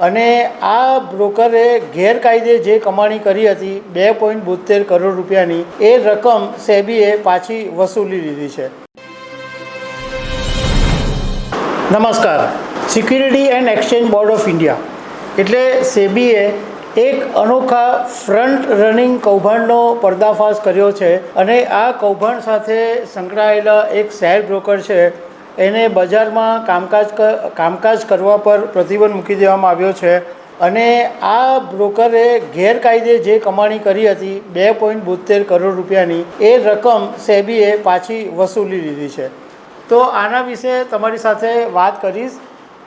અને આ બ્રોકરે ગેરકાયદે જે કમાણી કરી હતી, બે પોઈન્ટ બોતેર કરોડ રૂપિયાની, એ રકમ સેબીએ પાછી વસૂલી લીધી છે. નમસ્કાર. Security and exchange board of India. એટલે સેબીએ એક અનોખા ફ્રન્ટ રનિંગ કૌભાંડનો પર્દાફાશ કર્યો છે અને આ કૌભાંડ સાથે સંકળાયેલા એક શેર બ્રોકર છે એને બજારમાં કામકાજ કામકાજ કરવા પર પ્રતિબંધ મૂકી દેવામાં આવ્યો છે અને આ બ્રોકરે ગેરકાયદે જે કમાણી કરી હતી, બે પોઈન્ટ બોતેર કરોડ રૂપિયાની, એ રકમ સેબીએ પાછી વસૂલી લીધી છે. તો આના વિશે તમારી સાથે વાત કરીશ.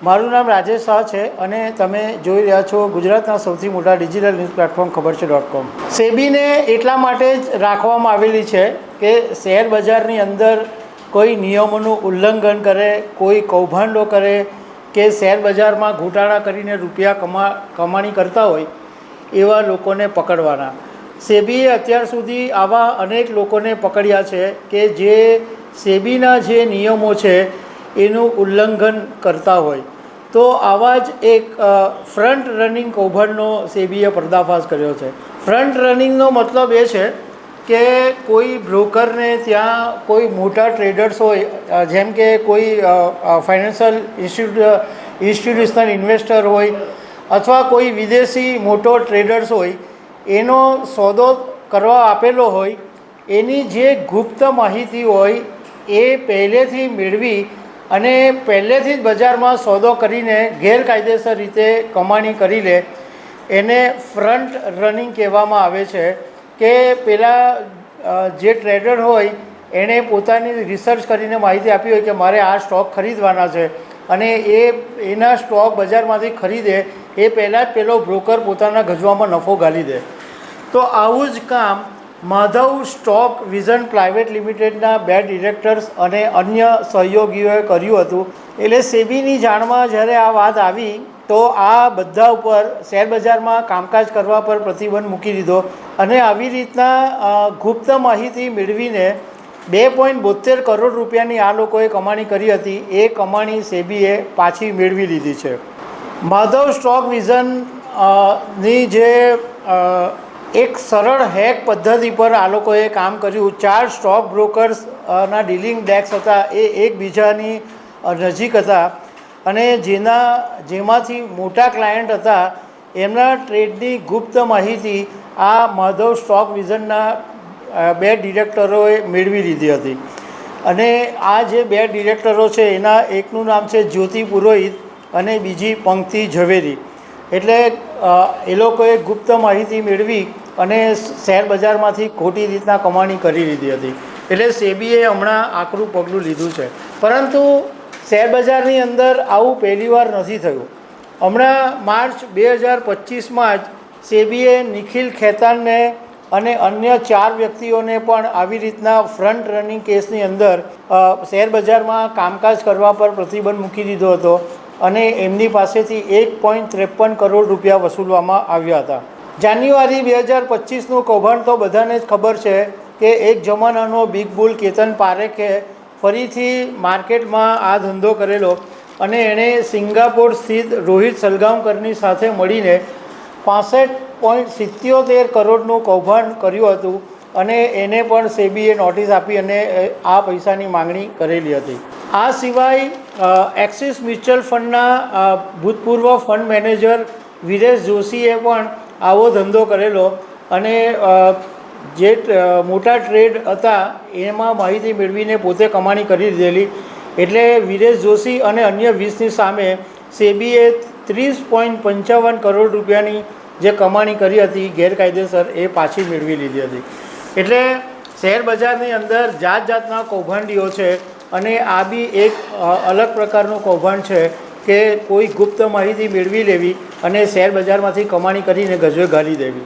મારું નામ રાજેશ શાહ છે અને તમે જોઈ રહ્યા છો ગુજરાતના સૌથી મોટા ડિજિટલ ન્યૂઝ પ્લેટફોર્મ ખબર છે ડોટ કોમ. સેબીને એટલા માટે જ રાખવામાં આવેલી છે કે શેર બજારની અંદર કોઈ નિયમોનું ઉલ્લંઘન કરે, કોઈ કૌભાંડો કરે કે શેરબજારમાં ઘોટાળા કરીને રૂપિયા કમા, કમાણી કરતા હોય, એવા લોકોને પકડવાના. સેબીએ અત્યાર સુધી આવા અનેક લોકોને પકડ્યા છે કે જે સેબીના જે નિયમો છે એનું ઉલ્લંઘન કરતા હોય. તો આવા જ એક ફ્રન્ટ રનિંગ કૌભાંડનો સેબીએ પર્દાફાશ કર્યો છે. ફ્રન્ટ રનિંગનો મતલબ એ છે કે કોઈ બ્રોકરને ત્યાં કોઈ મોટા ટ્રેડર્સ હોય જેમ કે કોઈ ફાઇનાન્શિયલ ઇન્સ્ટિટ્યૂટ ઇન્સ્ટિટ્યુશનલ ઇન્વેસ્ટર હોય અથવા કોઈ વિદેશી મોટો ટ્રેડર્સ હોય, એનો સોદો કરવા આપેલો હોય, એની જે ગુપ્ત માહિતી હોય એ પહેલેથી મેળવી અને પહેલેથી જ બજારમાં સોદો કરીને ગેરકાયદેસર રીતે કમાણી કરી લે. એને ફ્રન્ટ રનિંગ કહેવામાં આવે છે. કે પેલા જે ટ્રેડર હોય, એણે પોતાની રિસર્ચ કરીને માહિતી આપી હોય કે મારે આ સ્ટોક ખરીદવાના છે. અને એ, એના સ્ટોક બજારમાંથી ખરીદે, એ પહેલાં જ પેલો બ્રોકર પોતાના ગજવામાં નફો ગાલી દે. તો આવું જ કામ માધવ સ્ટોક વિઝન પ્રાઇવેટ લિમિટેડના બે ડિરેક્ટર્સ અને અન્ય સહયોગીઓએ કર્યું હતું. એટલે સેબીની જાણમાં જ્યારે આ વાત આવી તો આ બધા ઉપર શેરબજારમાં કામકાજ કરવા પર પ્રતિબંધ મૂકી દીધો અને આવી રીતના ગુપ્ત માહિતી મેળવીને બે પોઈન્ટ બોતેર કરોડ રૂપિયાની આ લોકોએ કમાણી કરી હતી. એ કમાણી સેબીએ પાછી મેળવી લીધી છે. માધવ સ્ટોક વિઝનની જે એક સરળ હેક પદ્ધતિ પર આ લોકોએ કામ કર્યું. ચાર સ્ટોક બ્રોકર્સના ડીલિંગ ડેસ્ક હતા. એ એકબીજાની નજીક હતા. અને જેના, જેમાંથી મોટા ક્લાયન્ટ હતા, એમના ટ્રેડની ગુપ્ત માહિતી આ માધવ સ્ટોક વિઝનના બે ડિરેક્ટરોએ મેળવી લીધી હતી. અને આ જે બે ડિરેક્ટરો છે, એના એકનું નામ છે જ્યોતિ પુરોહિત અને બીજી પંક્તિ ઝવેરી. એટલે એ લોકોએ ગુપ્ત માહિતી મેળવી અને શેર બજારમાંથી ખોટી રીતના કમાણી કરી લીધી હતી. એટલે સેબીએ હમણાં આકરું પગલું લીધું છે. પરંતુ શેર બજારની અંદર આવું પહેલીવાર નથી થયું. હમણાં માર્ચ બે હજાર પચીસમાં જ સેબીએ નિખિલ ખેતાનને અને અન્ય ચાર વ્યક્તિઓને પણ આવી રીતના ફ્રન્ટ રનિંગ કેસની અંદર શેરબજારમાં શેર બજારમાં કામકાજ કરવા પર પ્રતિબંધ મૂકી દીધો હતો અને એમની પાસેથી એક પોઈન્ટ ત્રેપન કરોડ રૂપિયા વસૂલવામાં આવ્યા હતા. જાન્યુઆરી બે હજાર પચીસનું કૌભાંડ તો બધાને જ ખબર છે કે એક જમાનાનો બિગ બુલ કેતન પારેખે ફરીથી માર્કેટમાં આ ધંધો કરેલો અને એણે સિંગાપોર સ્થિત રોહિત સલગામકરની સાથે મળીને પાસઠ પોઈન્ટ સિત્યોતેર કરોડનું કૌભાંડ કર્યું હતું અને એને પણ સેબીએ નોટિસ આપી અને આ પૈસાની માંગણી કરેલી હતી. આ સિવાય એક્સિસ મ્યુચ્યુઅલ ફંડના ભૂતપૂર્વ ફંડ મેનેજર વિરેશ જોશીએ પણ આવો ધંધો કરેલો અને જે મોટા ટ્રેડ હતા, એમાં માહિતી મેળવીને પોતે કમાણી કરી દીધેલી. એટલે વિરેશ જોશી અને અન્ય વીસની સામે સેબીએ ત્રીસ પોઈન્ટ પંચાવન કરોડ રૂપિયાની જે કમાણી કરી હતી, ગેરકાયદેસર એ પાછી મેળવી લીધી હતી. એટલે શેર બજારની અંદર જાત જાતના કૌભાંડીઓ છે અને આ બી એક અલગ પ્રકારનું કૌભાંડ છે કે કોઈ ગુપ્ત માહિતી મેળવી લેવી અને શેર બજારમાંથી કમાણી કરીને ગજવે ગાલી દેવી.